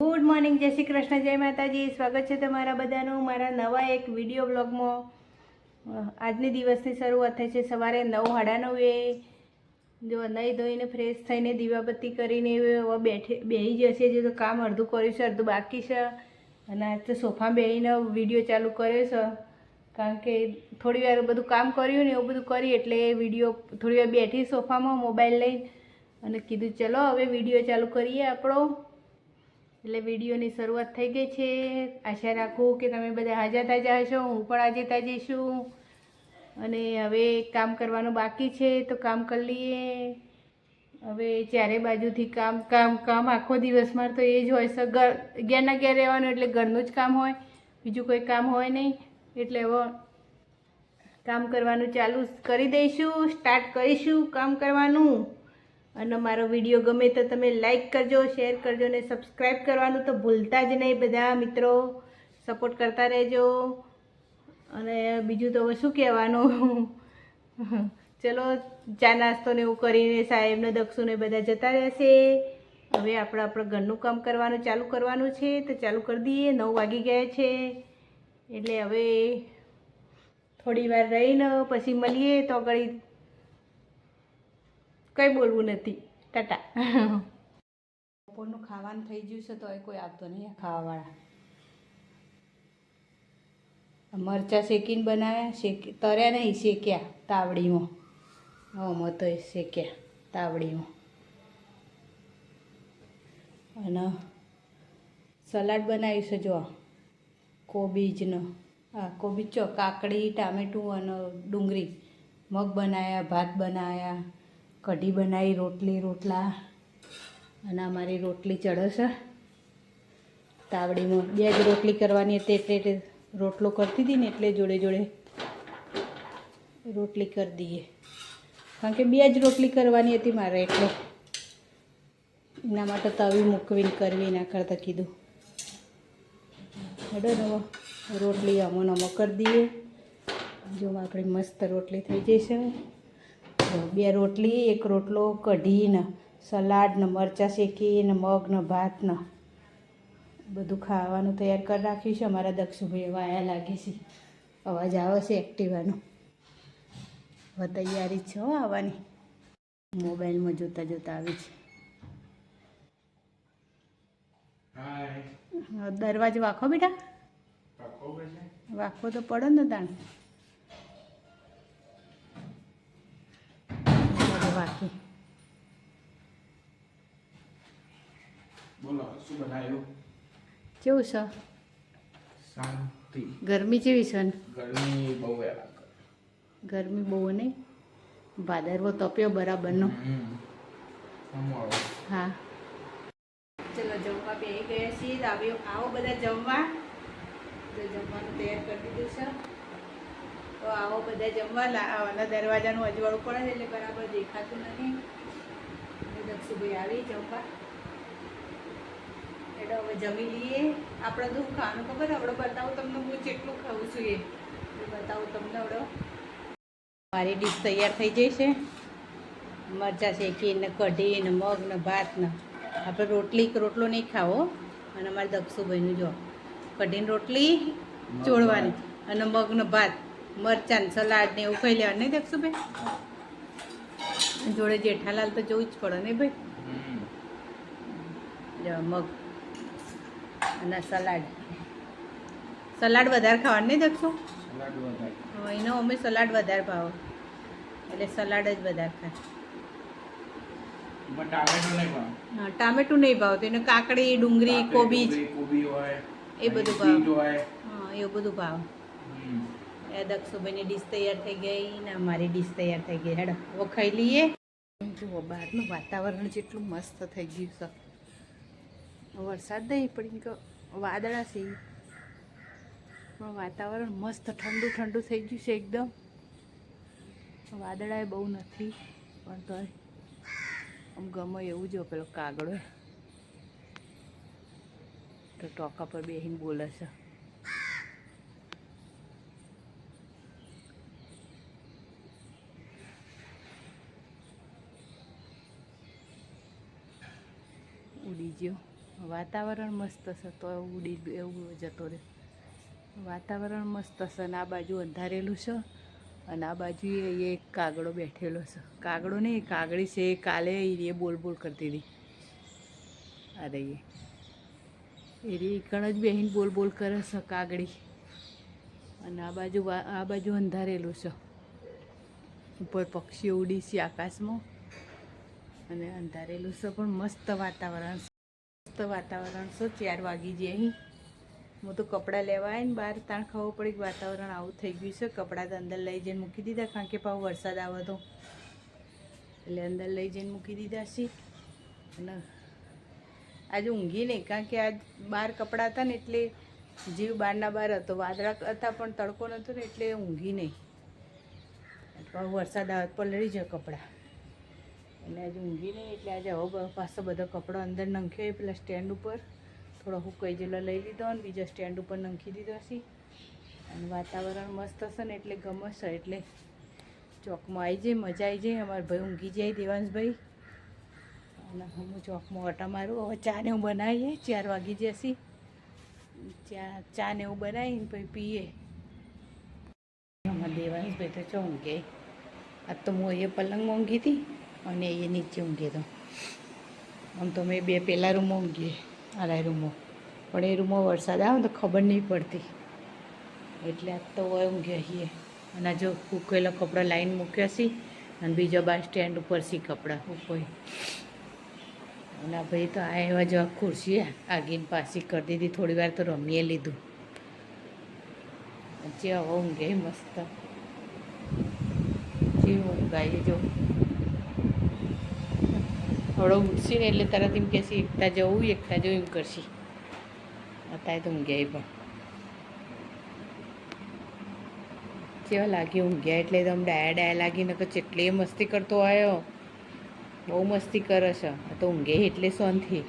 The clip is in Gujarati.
ગુડ મોર્નિંગ જય શ્રી કૃષ્ણ, જય માતાજી. સ્વાગત છે તમારા બધાનું મારા નવા એક વીડિયો બ્લોગમાં આજની દિવસની શરૂઆત થઈ છે સવારે નવ સાડા નવે જો નહીં ધોઈને ફ્રેશ થઈને દીવાબત્તી કરીને હવે બેઠે બેસી જશે. જે તો કામ અડધું કર્યું છે, અડધું બાકી છે. અને આજ તો સોફા બેસીને વીડિયો ચાલુ કર્યો છે. કારણ કે થોડી વાર બધું કામ કર્યું ને એવું બધું કરી એટલે વીડિયો થોડી વાર બેઠી સોફામાં મોબાઈલ લઈને. અને કીધું, ચલો હવે વીડિયો ચાલુ કરીએ આપણો. એટલે વિડીયોની શરૂઆત થઈ ગઈ છે. આશા રાખું કે તમે બધા હાજા તાજા હશો. હું પણ આજે તાજી છું. અને હવે કામ કરવાનું બાકી છે, તો કામ કરી લઈએ. હવે ચારે બાજુથી કામ કામ કામ. આખો દિવસમાં તો એ જ હોય છે ઘર અગિયારના ઘેર રહેવાનું એટલે ઘરનું જ કામ હોય. બીજું કોઈ કામ હોય નહીં. એટલે હવે કામ કરવાનું ચાલુ કરી દઈશું, સ્ટાર્ટ કરીશું કામ કરવાનું. અને મારો વીડિયો ગમે તો તમે લાઈક કરજો શેર કરજો ને સબસ્ક્રાઈબ કરવાનું તો ભૂલતા જ નહીં બધા મિત્રો. સપોર્ટ કરતા રહેજો. અને બીજું તો શું કહેવાનું? ચલો, ચા નાસ્તો ને એવું કરીને સાહેબને દક્ષુને બધા જતા રહેશે. હવે આપણે આપણે ઘરનું કામ કરવાનું ચાલુ કરવાનું છે તો ચાલુ કરી દઈએ. નવ વાગી ગયા છે. એટલે હવે થોડી વાર રહીને પછી મળીએ. તો આગળ કંઈ બોલવું નથી. ટાટા. બપોરનું ખાવાનું થઈ ગયું છે તો એ કોઈ આપતો નહીં ખાવાવાળા. મરચાં શેકીને બનાવ્યા, શેકી, તર્યા નહીં, શેક્યા તાવડીમાં. હમ તો શેક્યા તાવડીમાં. અને સલાડ બનાવ્યું છે જો કોબીજનો. હા, કોબીજ ચો કાકડી, ટામેટું અને ડુંગળી. મગ બનાવ્યા ભાત બનાવ્યા કઢી બનાવી, રોટલી, રોટલા અને અમારી રોટલી ચડે છે. તાવડીમાં બે જ રોટલી કરવાની હતી એટલે એટલે રોટલો કરતી હતી ને એટલે જોડે જોડે રોટલી કરી દઈએ. કારણ કે બે જ રોટલી કરવાની હતી મારે એટલે એના માટે તવી મૂકવીને કરવી ના કરતાં કીધું. હેડો નવો રોટલી અમો નમો કરી દઈએ. જો આપણી મસ્ત રોટલી થઈ જશે તો બે રોટલી એક રોટલો કઢીને સલાડને સલાડ ને મરચાં શેકીને મગને મગ ને ભાત ને. બધું ખાવાનું તૈયાર કરી રાખ્યું છે અમારા દક્ષુભાઈ વાયા લાગે છે. અવાજ આવે છે એક્ટિવાનો. હવે તૈયારી છે હો આવવાની. મોબાઈલમાં જોતાં જોતાં આવી છે. દરવાજો વાખો બેટા? વાખવો તો પડે ને તાણ બધું બોલો શું બનાવ્યું કેવું છે? શાંતિ. ગરમી કેવી છે? ને ગરમી બહુ ગરમી બહુ નહીં. ભાદરવો તપ્યો બરાબરનો. હા. ચલો જમવા બે ગયા છીએ. આવ્યો આવો બધા જમવા. તો જમવાનું તૈયાર કરી દીધું છે. તો આવો બધા જમવા લા- અને દરવાજાનું અજવાળું પડે એટલે બરાબર દેખાતું નથી. દક્ષુભાઈ આવી જમવા. એટલે હવે જમી લઈએ. આપણે તો ખાવાનું ખબર? આપણે બતાવું તમને હું જેટલું ખાઉં છું એ. બતાવું તમને હવડો મારી ડીશ તૈયાર થઈ જઈ છે. મરચાં શેકીને કઢીને ને ભાતને ને ભાત ને. આપણે રોટલી રોટલો નહીં ખાવો. અને અમારે દક્ષુભાઈનું જો. કઢીને રોટલી ચોળવાની અને મગનો ભાત. મરચાં ને સલાડ ને એવું ખાઈ લેવાનું. નહીં દેખશું ભાઈ? જોડે જેઠાલાલ તો જોવું જ પડે ને ભાઈ. મગ અને સલાડ. સલાડ વધારે ખાવાનું નહીં દેખશું? હા, એનો અમે સલાડ વધારે ભાવ. એટલે સલાડ જ વધારે ખાય. ટામેટું નહીં ભાવતું એને કાકડી ડુંગળી કોબીજ એ બધું ભાવ. એવું બધું ભાવ. દક્ષુભાઈની ડીશ તૈયાર થઈ ગઈ, ને અમારી ડીશ તૈયાર થઈ ગઈ. હેડો હવે ખાઈ લઈએ. જુઓ, બહારનું વાતાવરણ જેટલું મસ્ત થઈ ગયું છે. વરસાદ નહીં, પણ વાદળા છે પણ વાતાવરણ મસ્ત ઠંડુ ઠંડુ થઈ ગયું છે એકદમ. વાદળાએ બહુ નથી, પણ તો આમ ગમે એવું જો પેલો કાગડો. તો ટોકા પર બેસીને બોલે છે ઉડી ગયો. વાતાવરણ મસ્ત છે તો ઉડી એવું જતો રહ્યો. વાતાવરણ મસ્ત છે અને આ બાજુ અંધારેલું છે અને આ બાજુ એ એક કાગડો બેઠેલો છે. કાગડો નહીં, કાગડી છે એ કાલે એ બોલ બોલ કરતી હતી. અરે એ. એ કણ જ બેહીને બોલ બોલ કરે છે કાગડી. અને આ બાજુ આ બાજુ અંધારેલું છે. ઉપર પક્ષી ઉડી છે આકાશમાં. અને અંધારેલું છે પણ મસ્ત વાતાવરણ. મસ્ત વાતાવરણ. છે ચાર વાગી જાય અહીં? હું તો કપડાં લેવા આવીને બહાર તાણ ખબર પડે વાતાવરણ આવું થઈ ગયું છે. કપડાં તો અંદર લઈ જઈને મૂકી દીધા, કારણ કે પાછો વરસાદ આવે તો. એટલે અંદર લઈ જઈને મૂકી દીધા છે. અને આજે ઊંઘી નહીં, કારણ કે આજ બહાર કપડાં હતા ને એટલે જીવ બહારના બહાર હતો. વાદળા હતા પણ તડકો નહોતો ને એટલે ઊંઘી નહીં. વરસાદ આવે પલળી જાય કપડાં. એટલે આજે ઊંઘી નહીં, એટલે આજે બ- પાછો બધો કપડો અંદર નાખ્યો એ પેલા સ્ટેન્ડ ઉપર. થોડો હુકાઈ જેલો લઈ લીધો અને બીજા સ્ટેન્ડ ઉપર નાખી દીધો છે. અને વાતાવરણ મસ્ત હશે ને એટલે ગમશે એટલે ચોકમાં આવી જાય મજા આવી જાય અમારા ભાઈ ઊંઘી જાય, દેવાંશભાઈ. અને હું ચોકમાં ઓટા મારું, હવે ચા ને એવું બનાવીએ, ચાર વાગી જશે. ચા ચા ને એવું બનાવીને પછી પીએ. અમારા દેવાંશભાઈ તો ચો ઊંઘે આજ તો હું એ પલંગમાં ઊંઘી હતી. અને એ નીચે ઊંઘે તો. આમ તો મેં બે પહેલાં રૂમમાં ઊંઘીએ આલા રૂમમાં પણ એ રૂમમાં વરસાદ આવે તો ખબર નહીં પડતી. એટલે આજ તો હોય ઊંઘે છીએ અને જો ઉકેલા કપડાં લાઈન મૂક્યા છે અને બીજા બાર સ્ટેન્ડ ઉપર સી કપડાં ઉકોઈ અને ભાઈ તો આ એવા જેવા ખુરશી આગીન પાછી કરી દીધી, થોડી વાર તો રમીએ લીધું. જે હવે ઊંઘે મસ્ત. જે ઊંઘાઈએ જો. થોડો ઉઠશે ને એટલે તરત એમ કહેશે એકતા જવું એકતા જવું એમ કરશે. અત્યારે તો ઊંઘ્યા પણ. કેવા લાગ્યું ઊંઘ્યા? એટલે એકદમ ડાયા ડાયા લાગીને કે ચેટલી મસ્તી કરતો આવ્યો. બહુ મસ્તી કરે છે. તો ઊંઘે એટલે શાંતિ.